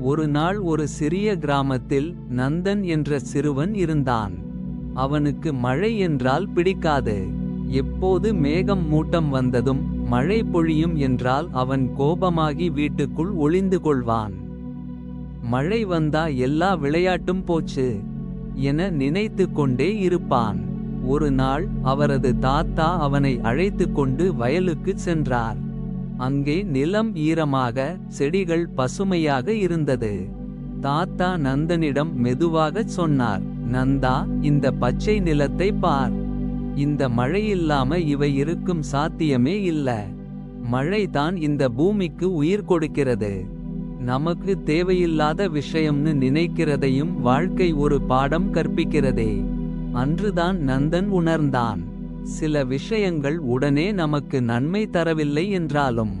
ஒரு நாள் ஒரு சிறிய கிராமத்தில் நந்தன் என்ற சிறுவன் இருந்தான். அவனுக்கு மழை என்றால் பிடிக்காது. எப்போது மேகம் மூட்டம் வந்ததும் மழை பொழியும் என்றால் அவன் கோபமாகி வீட்டுக்குள் ஒளிந்து கொள்வான். மழை வந்தா எல்லா விளையாட்டும் போச்சு. என நினைத்து கொண்டே இருப்பான். ஒரு நாள் அவரது தாத்தா அவனை அழைத்துக் கொண்டு வயலுக்குச் சென்றார். அங்கே நிலம் ஈரமாக செடிகள் பசுமையாக இருந்தது. தாத்தா நந்தனிடம் மெதுவாகச் சொன்னார் நந்தா இந்த பச்சை நிலத்தை பார். இந்த மழையில்லாம இவை இருக்கும் சாத்தியமே இல்ல. மழைதான் இந்த பூமிக்கு உயிர் கொடுக்கிறது. நமக்கு தேவையில்லாத விஷயம்னு நினைக்கிறதையும் வாழ்க்கை ஒரு பாடம் கற்பிக்கிறதே. அன்றுதான் நந்தன் உணர்ந்தான். சில விஷயங்கள் உடனே நமக்கு நன்மை தரவில்லை என்றாலும்.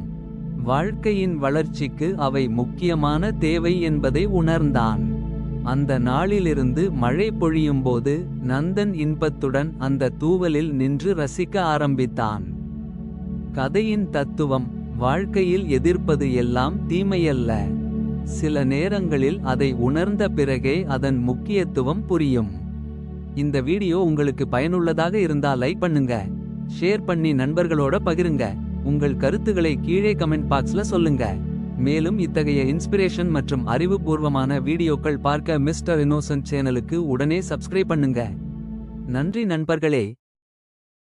வாழ்க்கையின் வளர்ச்சிக்கு அவை முக்கியமான தேவை என்பதை உணர்ந்தான். அந்த நாளிலிருந்து மழை பொழியும்போது நந்தன் இன்பத்துடன் அந்த தூவலில் நின்று ரசிக்க ஆரம்பித்தான். கதையின் தத்துவம் வாழ்க்கையில் எதிர்ப்பது எல்லாம் தீமையல்ல. சில நேரங்களில் அதை உணர்ந்த பிறகே அதன் முக்கியத்துவம் புரியும். இந்த வீடியோ உங்களுக்கு பயனுள்ளதாக இருந்தா லைக் பண்ணுங்க. ஷேர் பண்ணி நண்பர்களோட பகிருங்க. உங்கள் கருத்துக்களை கீழே கமெண்ட் பாக்ஸ்ல சொல்லுங்க. மேலும் இத்தகைய இன்ஸ்பிரேஷன் மற்றும் அறிவுபூர்வமான வீடியோக்கள் பார்க்க மிஸ்டர் இன்னோசன்ட் சேனலுக்கு உடனே சப்ஸ்கிரைப் பண்ணுங்க. நன்றி நண்பர்களே.